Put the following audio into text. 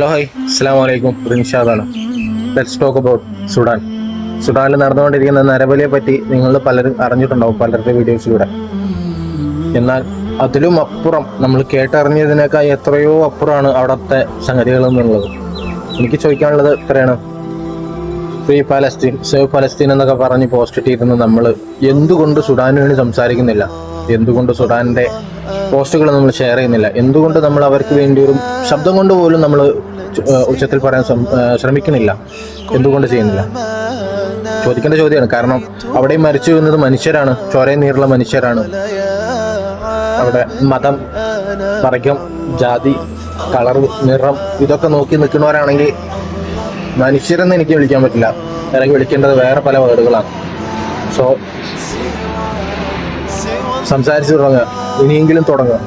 Hello hi അസ്സാം വലൈക്കും റിൻഷാദാണ് ലെറ്റ്സ് ടോക്ക് അബൌട്ട് സുഡാൻ സുഡാനിൽ നടന്നുകൊണ്ടിരിക്കുന്ന നരബലിയെ പറ്റി നിങ്ങൾ പലരും അറിഞ്ഞിട്ടുണ്ടാവും പലരുടെ വീഡിയോസിലൂടെ. എന്നാൽ അതിലും അപ്പുറം നമ്മൾ കേട്ടറിഞ്ഞതിനേക്കാൾ എത്രയോ അപ്പുറമാണ് അവിടുത്തെ സംഗതികൾ എന്നുള്ളത്. എനിക്ക് ചോദിക്കാനുള്ളത് ഇത്രയാണ്. ഫ്രീ പാലസ്തീൻ സേവ് പാലസ്തീൻ എന്നൊക്കെ പറഞ്ഞ് പോസ്റ്റ് ഇട്ടിരുന്ന നമ്മൾ എന്തുകൊണ്ട് സുഡാനു വേണ്ടി സംസാരിക്കുന്നില്ല? എന്തുകൊണ്ട് സുഡാനിന്റെ പോസ്റ്റുകൾ നമ്മൾ ഷെയർ ചെയ്യുന്നില്ല. എന്തുകൊണ്ട് നമ്മൾ അവർക്ക് വേണ്ടി ഒരു ശബ്ദം കൊണ്ട് പോലും നമ്മൾ ഉച്ചത്തിൽ പറയാൻ ശ്രമിക്കുന്നില്ല. എന്തുകൊണ്ട് ചെയ്യുന്നില്ല? ചോദിക്കേണ്ട ചോദ്യമാണ്. കാരണം അവിടെ മരിച്ചു വീഴുന്നത് മനുഷ്യരാണ്. ചോരയും നീറുള്ള മനുഷ്യരാണ്. അവിടെ മതം വർഗം ജാതി കളർ നിറം ഇതൊക്കെ നോക്കി നിൽക്കുന്നവരാണെങ്കിൽ മനുഷ്യരെന്ന് എനിക്ക് വിളിക്കാൻ പറ്റില്ല. എനിക്ക് വിളിക്കേണ്ടത് വേറെ പല വേർഡുകളാണ്. സോ സംസാരിച്ചു തുടങ്ങുക. ഇനിയെങ്കിലും തുടങ്ങുക.